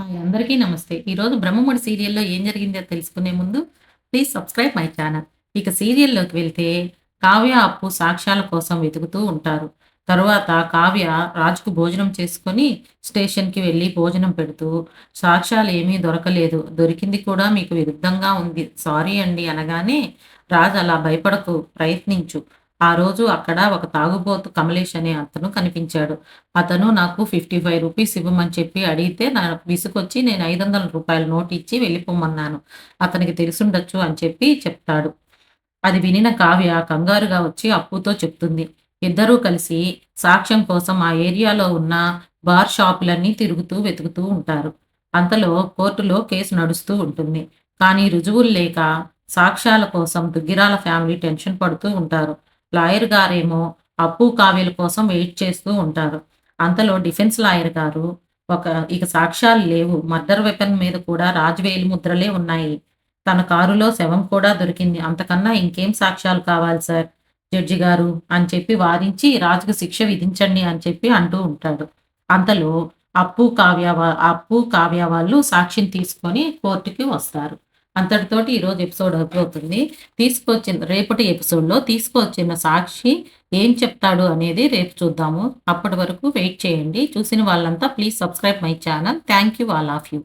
Hi అందరికీ నమస్తే. ఈరోజు 'బ్రహ్మముడి' సీరియల్‌లో ఏం జరిగిందో తెలుసుకునే ముందు ప్లీజ్ సబ్స్క్రైబ్ మై ఛానల్. ఇక సీరియల్‌లోకి వెళ్తే కావ్య, అప్పు సాక్ష్యాల కోసం వెతుకుతూ ఉంటారు. తరువాత కావ్య రాజుకు భోజనం చేసుకొని స్టేషన్‌కి వెళ్ళి భోజనం పెడుతూ సాక్ష్యాలు ఏమీ దొరకలేదు. దొరికింది కూడా మీకు విరుద్ధంగా ఉంది. సారీ అండి అనగానే రాజు అలా భయపడకు ప్రయత్నించు. ఆ రోజు అక్కడ ఒక తాగుబోతు కమలేష్ అనే అతను కనిపించాడు. అతను నాకు ఫిఫ్టీ ఫైవ్ రూపీస్ ఇవ్వమని చెప్పి అడిగితే నాకు విసుకొచ్చి నేను ఐదు వందల రూపాయలు నోట్ ఇచ్చి వెళ్ళిపోమన్నాను అతనికి తెలిసుండొచ్చు అని చెప్పి చెప్తాడు. అది వినిన కావ్య కంగారుగా వచ్చి అప్పుతో చెప్తుంది. ఇద్దరూ కలిసి సాక్ష్యం కోసం ఆ ఏరియాలో ఉన్న బార్ షాపులన్నీ తిరుగుతూ వెతుకుతూ ఉంటారు. అంతలో కోర్టులో కేసు నడుస్తూ ఉంటుంది. కానీ రుజువులు లేక సాక్ష్యాల కోసం దుగ్గిరాల ఫ్యామిలీ టెన్షన్ పడుతూ ఉంటారు. లాయర్ గారేమో అప్పు, కావ్యల కోసం వెయిట్ చేస్తూ ఉంటారు. అంతలో డిఫెన్స్ లాయర్ గారు ఒక ఇక సాక్ష్యాలు లేవు. మర్డర్ వెపన్ మీద కూడా రాజు వేలిముద్రలే ఉన్నాయి. తన కారులో శవం కూడా దొరికింది. అంతకన్నా ఇంకేం సాక్ష్యాలు కావాలి సార్ జడ్జి గారు అని చెప్పి వాదించి రాజుకు శిక్ష విధించండి అని చెప్పి అంటూ ఉంటాడు. అంతలో అప్పు, కావ్య అప్పు, కావ్య వాళ్ళు సాక్షిని తీసుకొని కోర్టుకి వస్తారు. అంతటితోటి ఈరోజు ఎపిసోడ్ అయిపోతుంది. తీసుకొచ్చిన రేపటి ఎపిసోడ్‌లో తీసుకొచ్చిన సాక్షి ఏం చెప్తాడు అనేది రేపు చూద్దాము. అప్పటి వరకు వెయిట్ చేయండి. చూసిన వాళ్ళంతా please subscribe my channel. Thank you all of you.